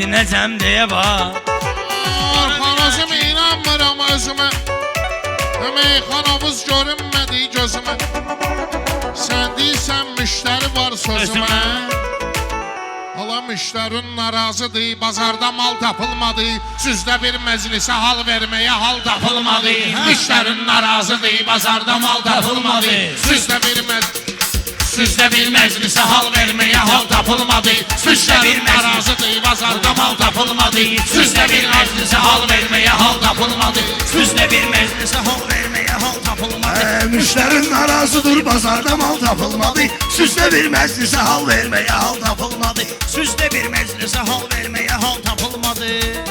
idi necəm deyə bax Arxanızım inanmıram özümə Meyxanamız görünmədi gözümə Sən deyirsən müştəri var Özümə Hala müştərin narazıdır Bazarda mal tapılmadı. Sizdə bir məclisə hal verməyə hal tapılmadı. Müştərin narazıdır Bazarda mal tapılmadı. Sizdə bir məclisə Sizdə bir məclisə hal verməyə hal tapılmadı. Sizdə bir narazıdır Bazarda mal tapılmadı. Sizdə bir məclisə hal verməyə hal tapılmadı. Süzdə bir məclisə hal verməyə hal tapılmadı. Ee, müşterin narazıdır pazarda mal tapılmadı. Süsle bir meclise hal vermeye hal tapılmadı. Süzdə bir məclisə hal verməyə hal tapılmadı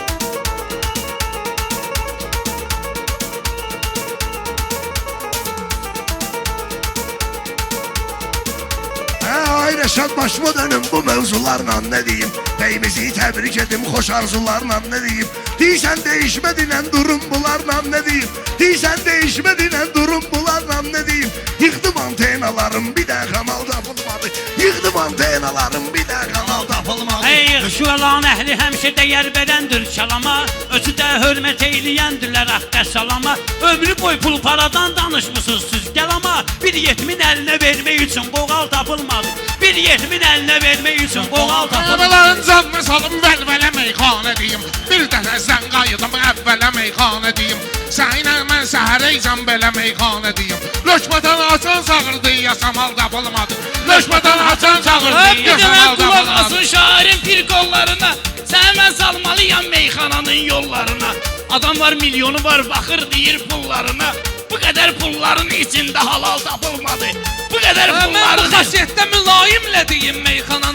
He ay Reşat başıma dönüm bu mevzularla ne diyeyim? Beyimizi tebrik edim hoş arzularla ne diyeyim? Değişen değişmedilen durum bularla ne diyeyim? Değişen değişmedilen durum bularla ne diyeyim? Yıktım antenalarım bir daha kanal tapılmadı Yıktım antenalarım bir daha kanal tapılmadı Ey şualan əhli həmişə dəyər verəndir kəlama Özü də hörmət eyləyəndirlər ahdə salama. Ömrü boy pul paradan danışmısınız siz gəlama Bir yetimin əlinə vermək üçün qoğal tapılmadı Bir yetimin əlinə vermək üçün qoğal tapılmadı Əvvələrin canını salım vəlvələ meyxanə deyim Bir dəfə sən qayıdım əvvələ meyxanə deyim Səninlə mən səhərəycəm belə meyxanə deyim Löşmədən açan çağırdı yasamal tapılmadı Löşmədən açan çağırdı dənə yasamal qulaq tapılmadı asın şairin pir qollarına? Sən mən salmalıyam meyxananın yollarına. Adam var milyonu var baxır deyir pullarına Bu qədər pulların içində halal tapılmadı. Bu qədər Mən bu pulların xasiyyətdə mülayimlə deyim meyxananı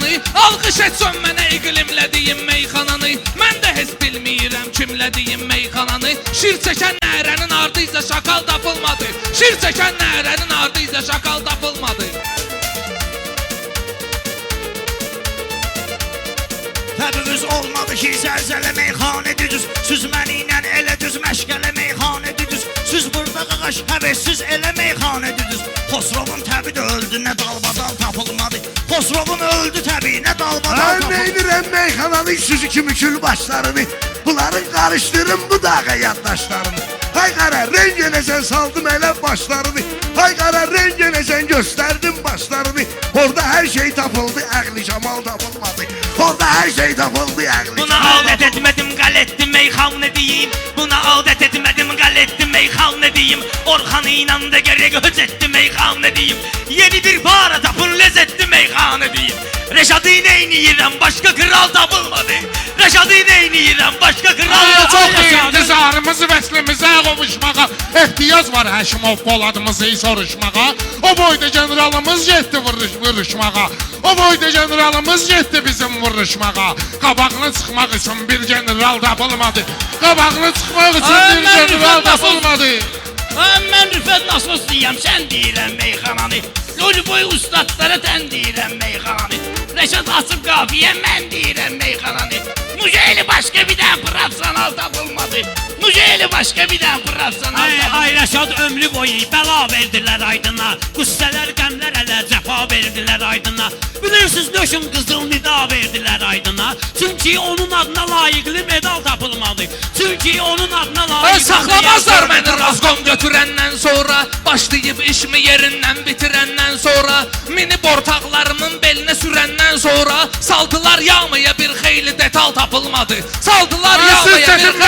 Alqış etsən mənə iqlimlə deyim meyxananı. Mən də heç bilmirəm kimlə deyim meyxananı. Şir çəkən nərənin ardıyca şakal tapılmadı. Şir çəkən nərənin ardıyca şakal tapılmadı. Təbimiz olmadı ki zəlzələ meyxanə düdüz qaqaş həvəssiz elə meyxanə düdüz Xosrovun təbi də öldü nə dalbadal tapılmadı. Xosrovun öldü təbi nə dalbadal tapılmadı. beğenirim meyhananın süzü kimi kül başlarını Bunların karıştırın bu dağa yaddaşlarını Hay kara rengene sen saldım ele başlarını. Hay kara rengene sen gösterdim başlarını. Orada her şey tapıldı aklı camal tapılmadı. Orada her şey tapıldı aklı Buna adət etmədim, qal etdim meyxanə deyim Buna adət etmədim, qal etdim meyxanə deyim Orxanı ilə də gərək höc etdim meyxanə deyim Yeni bir para tapın, ləzzətli meyxanə deyim Reşadı neyniyirəm, başqa kral tapılmadı Reşadı neyniyirəm, başqa kral Ay, Çox tapılmadı intizarımız vəslimizə qovuşmağa Ehtiyac var. Həşimov Poladımızı soruşmağa. O boyda generalımız getdi vuruş, vuruşmağa. O boyda generalımız getdi bizim vuruşmağa. Qabağını çıxmaq üçün bir general tapılmadı Qabağını çıxmaq üçün Ay, bir general nasıl- tapılmadı Ha, mən rüfət nasos deyəm, sən deyirəm meyxananı Yol boy ustadlara tən deyirəm meyxananı Rəşad açıb qafiyə mən deyirəm profesional tapılmadı Mujeli başqa bir dən profesional Ay, ay Rəşad ömrü boyu bəla verdilər aydına. Qüssələr, qəmlər ələ cəfa verdilər aydına. Bilirsiniz döşün qızıl nida verdilər aydına. Çünki onun adına layiqli medal tapılmadı. Çünki onun adına Ay, layiqli Saxlamazlar məni razqom götürəndən sonra Başlayıb işimi yerindən bitirəndən sonra Mini bortaqlarımın belinə sürəndən sonra Saldılar yağmaya detal tapılmadı. Saldılar Siz yağmaya çətin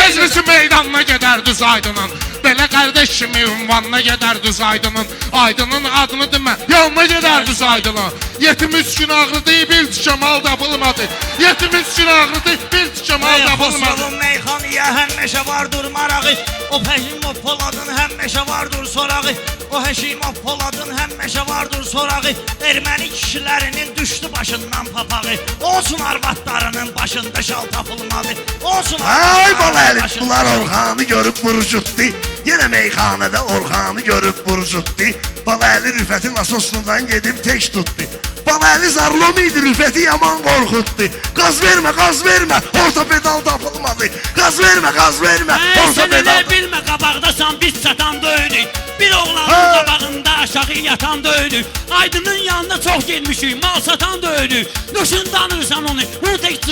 meydanına gedər düz aydının Belə qardaş kimi ünvanına gedər düz aydının Aydının adını demə, yanına gedər düz aydının Yetim üç gün ağrıdı, bir tikə mal tapılmadı Yetim üç gün ağrıdı, bir tikə mal tapılmadı Xosrovun meyxanıya həmişə vardır marağı O Həşimov Poladın həmişə vardır sorağı. O Həşimov Poladın həmişə vardır sorağı. Erməni kişilərinin düşdü başından papağı. Olsun arvadlarının başında şal tapılmadı. Olsun Elif başında şal Orhan'ı görüp vuruşuttu Yine meyhanede Orhan'ı görüp vuruşuttu Bala Eli Rüfet'in asosundan gidip tek tuttu. Bala Eli zarlomiydi Rüfet'i yaman korkuttu. Gaz verme gaz verme. Orta pedal tapılmadı Gaz verme gaz verme. Hə, orta pedal elə bilmə qabaqdasan biz çatan döyünük Bir oğlanın qabağında aşağı yatan döyünük Aydının yanında çox gelmişik mal satan döyünük Nöşün danırsan onu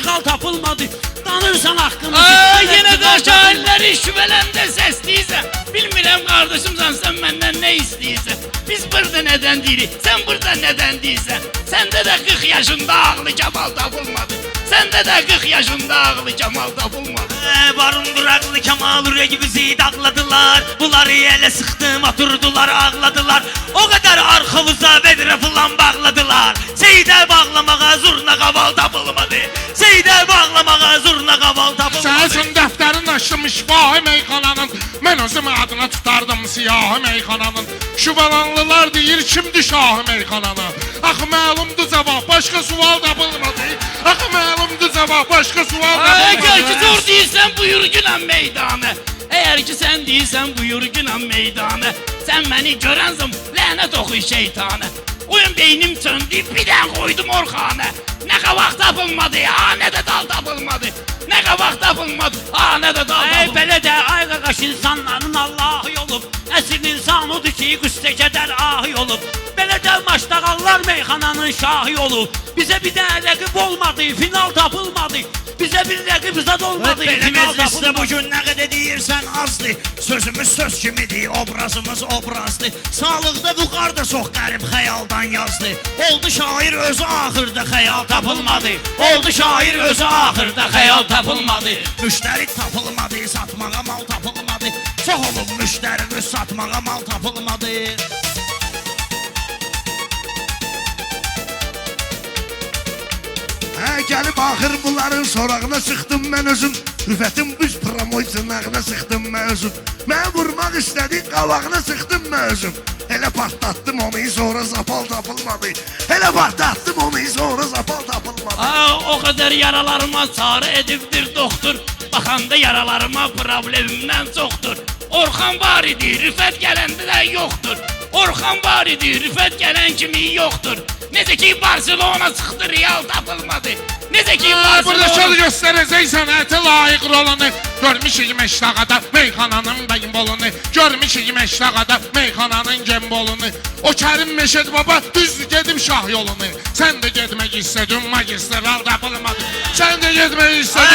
Çıqal tapılmadı Sanırsan hakkını Aa, siktir, yenə də iqtidar şairləri şübhələndə səsləyirsən Bilmirəm qardaşımsan sən məndən nə istəyirsən Biz burada nədən deyirik, sən burada nədən deyirsən Səndə də 40 yaşında ağlı Kemal tapılmadı Səndə də 40 yaşında ağlı Kemal tapılmadı Ee, Barın duraklı Kemal Üregi bizi dağladılar Bunları ele sıktım oturdular ağladılar. O kadar arkamıza vedre falan bağladılar. Seyde bağlamağa zurna kaval tapılmadı Seyde bağlamağa zurna kaval tapılmadı üçün dəftərin açdım şifahi meyxananın Mən özüm adına tutardım siyahı meyxananın Şübhalanlılar deyir kimdir şahı meyxananı Axı məlumdur cavab başqa sual tapılmadı Axı məlumdur cavab başqa sual Əgər ki zor deyirsən buyur günəm meydana Əgər ki sən deyirsən buyur günəm meydana Sən məni görənsən lənət oxuy şeytana Oyun beynim söndü bir dən qoydum orxana Nə qabaq tapılmadı ha nə də dal tapılmadı. Nə qabaq tapılmadı ha nə də dal Ey tapılmadı. belə də ay qaqaş insanların Allahı olub Əsl insan odur ki qüstə kədər ahı olub Belə də maşdağallar meyxananın şahı olub Bizə bir də rəqib olmadı, final tapılmadı. Bizə bir rəqib zad olmadı, Belə məclisdə tapılmadı. bugün nə qədər deyirsən azdır. Sözümüz söz kimidir, obrazımız obrazdır. Sağlıqda bu qarda çox qərib xəyaldan yazdı Oldu şair özü axırda xəyal tapılmadı. Oldu şair özü axırda xəyal tapılmadı. Müştəri tapılmadı, satmağa mal tapılmadı. Çox olub müştərimiz satmağa mal tapılmadı Gəlib axır bunların sorağına çıxdım mən özüm. Rüfətin büz promoy cınağına sıxdım mən özüm. Mən vurmaq istədi qavağına sıxdım mən özüm. Elə partlatdım onu sonra zapal tapılmadı. Elə partlatdım onu sonra zapal tapılmadı. Aa, o kadar yaralarıma çare edibdir doktor. Baxanda yaralarıma problemimdən çoxdur. Orxan var idi, rüfət gələndə də yoxdur Orxan var idi, rüfət gələn kimi yoxdur Necə ki Barcelona çıxdı, Real tapılmadı. Necə ki Burada şöyle Barcelona göstereceğiz sanatı layık rolunu. Görmüşük meştaqada meyxananın beybolunu. Görmüşük meştaqada meyxananın gembolunu. O Kerim Meşed Baba düz gedim şah yolunu. Sen de gitmek istedin magistral tapılmadı. Sen de gitmek istedin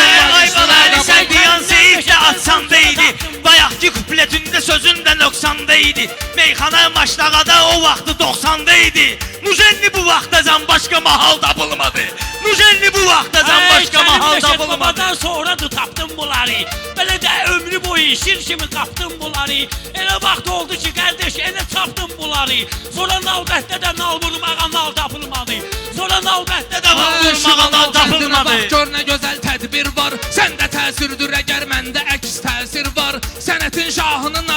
nöqsandaydı Meyxana maşlağada o vaxtı 90'daydı Mujenni bu vaxtacan başqa mahal tapılmadı Mujenni bu vaxtacan Ey, başqa Kərim mahal Məşəd tapılmadı babadan sonra da tapdım bunları. Belə də ömrü boyu şir kimi qapdım bunları. Elə vaxt oldu ki qardaş elə çapdım bunları. Sonra navbətdə də nal vurmağa nal tapılmadı. Sonra navbətdə də nal vurmağa nal tapılmadı. Bax gör nə gözəl tədbir var. Səndə təsirdür əgər məndə əks təsir var. Sənətin şahının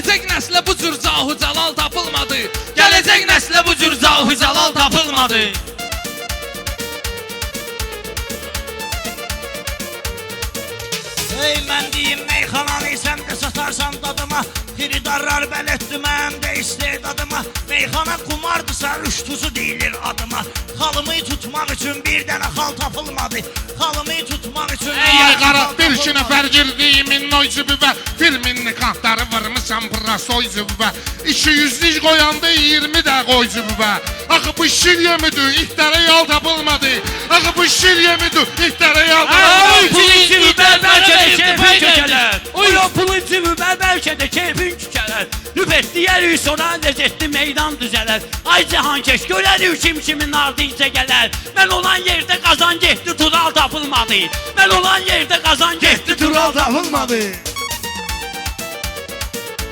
Gələcək nəslə bu cür cahu cəlal tapılmadı. Gələcək nəslə bu cür cahu cəlal tapılmadı. Ey mən deyim meyxananı sən də satarsan dadıma Xiridarlar bələtdi mənim də istedadıma Meyxana qumardırsa üç tuzu deyilir adıma. Xalımı tutmaq üçün bir dənə xal tapılmadı. Xalımı qara bir iki nəfər girdiyimin noy zübübə Filmin nikahları vırmışam prasoy zübübə İki yüzlük qoyanda 20 də qoy zübübə Axı bu şir yemidir, ihtərə yal tapılmadı Axı bu şir yemidir, ihtərə yal tapılmadı pulun kimi bəlkə də keyfin Pay kəkələr verdi. Uyun pulun kimi bəlkə də keyfin kəkələr Rüfət deyərik sonra ləzzətli meydan düzələr Ay Cihankeş görərik kim kimin ardınca gələr Mən olan yerdə qazan getdi tapılmadı Mən olan yerdə qazan getdi tural tapılmadı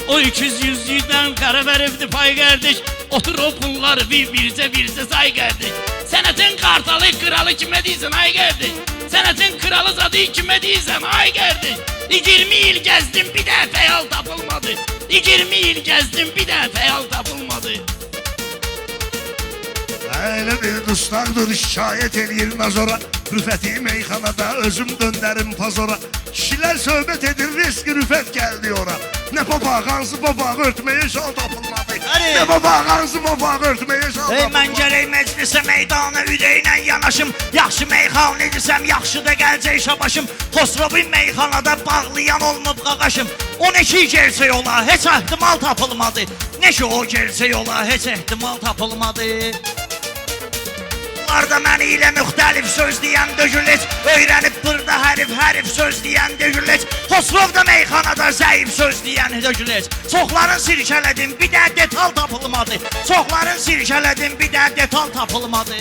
O 200 yüzlükten kara veripti pay kardeş Otur o pulları bir birse birse say kardeş Senetin kartalı kralı kime değilsin ay kardeş Senetin kralı zadı kime değilsen ay kardeş 20 yıl gezdim bir de feyal tapılmadı. 20 yıl gezdim bir de feyal tapılmadı Elə bir dustaqdır şikayət eləyir nazora. Rüfəti meyxanada özüm döndərim pazora. Kişilər söhbət edir riski rüfət gəldi ora Nə papaq hansı papaq örtməyə şal tapılmadı Hadi. Nə papaq hansı papaq örtməyə şal Ey mən tapılmadı gərək məclisə meydana ürəklə yanaşım. Yaxşı meyxan edirəm, yaxşı da gələcək şabaşım. Xosrovun meyxanada bağlayan olmub qaqaşım. O ne ki gelsək ola, heç ehtimal tapılmadı. Ne ki o gelsək ola, heç ehtimal tapılmadı Yollarda məni ilə müxtəlif söz deyən dögülec Öyrənib burada hərif hərif söz deyən dögülec Xosrovda meyxanada zəif söz deyən dögülec Çoxların sirkələdim bir də detal tapılmadı. Çoxların sirkələdim bir də detal tapılmadı.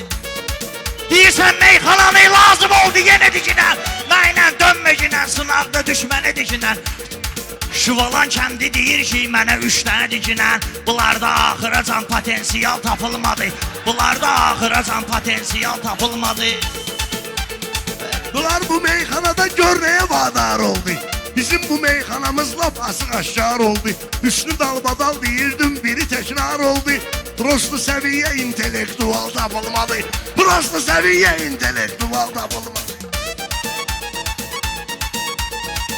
Deyirsən meyxananı lazım oldu yenə dikinən Mənlə dönməginən sınavda düşməni dikinən Şuvalan kəndi deyir ki, mənə üç dənə dikinən Bunlarda axıracan potensial tapılmadı Bunlarda axıracan potensial tapılmadı Bunlar bu meyxanada görnəyə vadar oldu. Bizim bu meyxanamız lap asıq aşkar oldu. Hüsnü dalbadal deyirdim, biri tekrar oldu. Prosto səviyyə intellektual tapılmadı. Prosto səviyyə intellektual tapılmadı.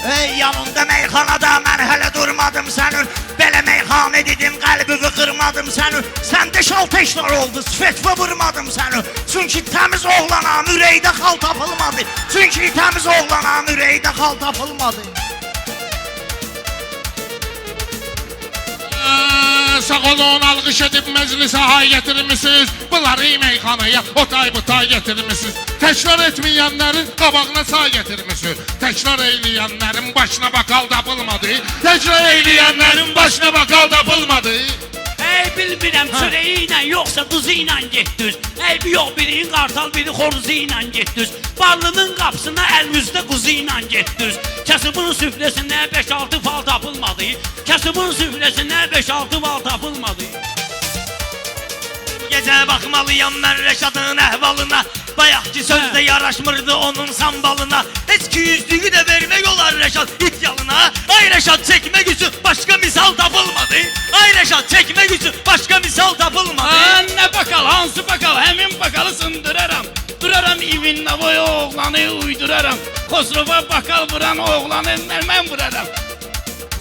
Ey yanında meyxanada mən hələ durmadım sənin Belə meyxanə dedim qəlbimi qırmadım sənin Səndə şal teşrar oldu sifetvə vurmadım sənin Çünki təmiz oğlana ürəkdə xal tapılmadı. Çünki təmiz oğlana ürəkdə xal tapılmadı Sağ olun alqış edib məclisə hay getirmisiniz. Bunları meyxanaya otay butay getirmisiniz. Təkrar etməyənlərin qabağına çay getirmisiniz. Təkrar eyləyənlərin başına bakal tapılmadı. Təkrar eyləyənlərin başına bakal tapılmadı. Ey bilmirəm çörəyi ilə yoxsa quzu ilə getdiniz. Ey bir yox biri qartal biri xoruzu ilə getdiniz. Barlının qapısına əlinizdə quzu ilə getdiniz. Kasıbın süfrəsinə 5-6 fal tapılmadı. Kasıbın süfrəsinə 5-6 fal tapılmadı. Gecə baxmalıyam mən Rəşadın əhvalına Bayaqki sözdə yaraşmırdı onun sambalına Heç ki yüzlüğü də vermək olar Rəşad it yalına Ay Rəşad çəkmək üçün başqa misal tapılmadı Ay Rəşad çəkmək üçün başqa misal tapılmadı nə bakal, hansı bakal? Həmin bakalı sındıraram. Duraram evin boyu oğlanı uyduraram. Xosrova bakal vuran oğlanı mən vuraram.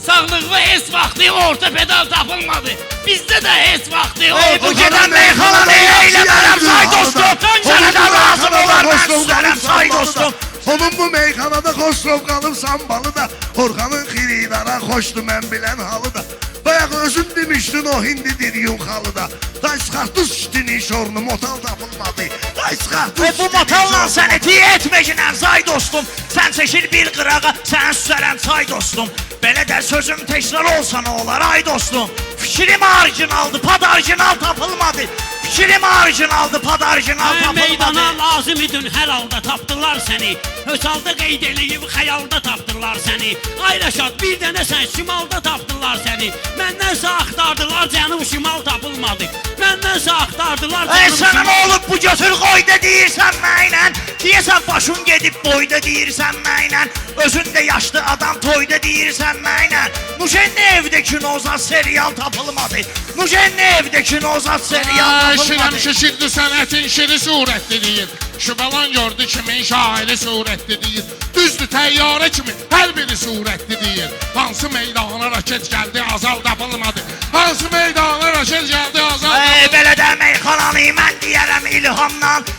Sağlıqlı heç vaxtı orta pedal tapılmadı. Heç vaxtı Ey orta bu gedən meyxananı eyləmərəm say dostum Sənədən lazım olar mən süzərəm say dostum Onun bu meyxanada Xosrov qalıb sambalı da. Orxanın xiridara xoşdu mən bilən halı da Bayaq özün demişdin o hindidir yunxalı da Day çıxartdız işdini şorunu motal tapılmadı Day çıxartdız Ve bu motorla sən eti etməyinən say dostum. Sən çəkil bir qırağa sən süzərəm say dostum. Belə də sözüm təkrar olsa nə olar ay dostum? Fikrim orijinaldı pad orijinal tapılmadı Fikrim orijinaldı pad orijinal Ey tapılmadı meydana lazım idin hər halda tapdılar səni Öz halda qeyd eləyib xəyalda tapdılar səni Ay Rəşad bir dənə sən şimalda tapdılar səni Məndənsə axtardılar cənub şimal tapılmadı. Məndənsə axtardılar Ey cənub şimal olup bu götür koyda deyirsən mənlə Deyəsən başın gedib boyda deyirsən mənlə Özün də yaşlı adam toyda deyirsən mənlə Nujenli evdeki nozat serial tapılmadı Nujenli evdeki nozat serial tapılmadı şişirdi sənətin şiri surətli deyir. Şübalan gördü kimin şairi surətli deyir. Düzdür təyyarə kimi hər biri surətli deyir. Hansı meydana raket gəldi azal tapılmadı. Hansı meydana raket gəldi azal Ey belə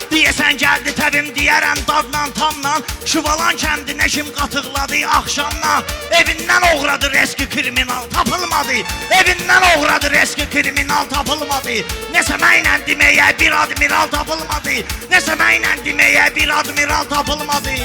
Deyəsən gəldi təbim deyərəm dadla tamla Şuvalan kəndinə kim qatıqladı axşamla Evindən oğradı reski kriminal tapılmadı. Evindən oğradı reski kriminal tapılmadı. Nəsə mənlə deməyə bir admiral tapılmadı. Nəsə mənlə deməyə bir admiral tapılmadı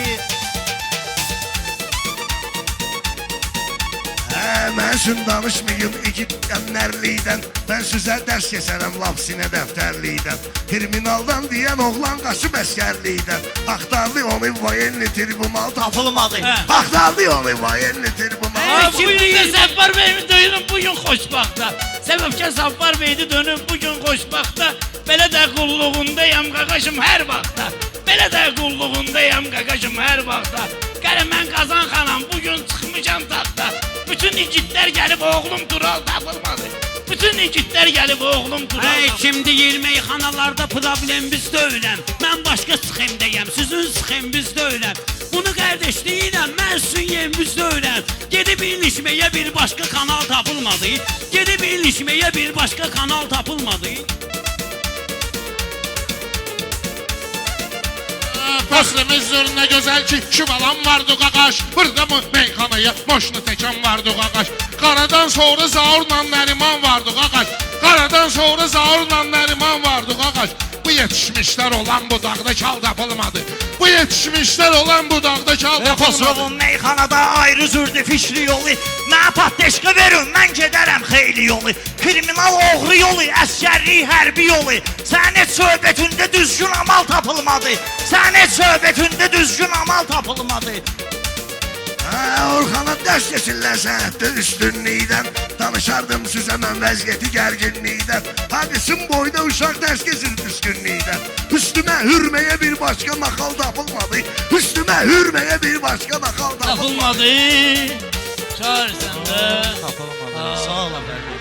mən üçün danışmayım igidlənlərlikdən Mən sizə dərs keçərəm lap sinə dəftərlikdən Kriminaldan deyən oğlan qaçıb əskərlikdən Axtardı onu voyenli tribunal Tapılmadı Axtardı onu voyenli tribunal Ey, Şimdi de Səffar beyimi dönüm bugün xoşbaxta Səbəbkar Səffar beydi dönüm bugün xoşbaxta Belə də qulluğundayam qaqaşım hər vaxtda Belə də qulluğundayam qaqaşım hər vaxtda Gələ mən Qazan xanam bugün çıxmışam taxta Bütün igidlər gəlib oğlum Tural tapılmadı Bütün igidlər gəlib oğlum Tural Ey kim deyir meyxanalarda problem biz deyiləm Mən başqa sıxemdəyəm sizin sıxem biz deyiləm Bunu qardaş deyirəm mən sizin yerimiz deyiləm Gedib ilişməyə bir başqa kanal tapılmadı. Gedib ilişməyə bir başqa kanal tapılmadı Faslımız ne güzel ki şubalan vardı qaqaş Burada mı meyxanaya boşunu təkən vardı qaqaş Qaradan sonra Zaurla Nəriman vardı qaqaş Qaradan sonra Zaurla Nəriman vardı Bu yetişmişler olan bu dağda çal tapılmadı. Bu yetişmişler olan bu dağda çal tapılmadı. Kosovun meyxanada ayrı zürdü fişli yolu. Mənə patdeşka verin, mən gedərəm xeyli yolu. Kriminal oğru yolu, əskərlik hərbi yolu. Sənin söhbətində düzgün amal tapılmadı. Sənin söhbətində düzgün amal tapılmadı Ha, Orxana dərs keçirlər sənətdə üstünlükdən Danışardım sizə mən vəziyyəti gərginlikdən Hadisin boyda uşaq dərs keçir düzgünlükdən Üstümə hürməyə bir başqa maxal tapılmadı Üstümə hürməyə bir başqa maxal tapılmadı Tapılmadı. Çağır sen de. Tapılmadı, sağ olun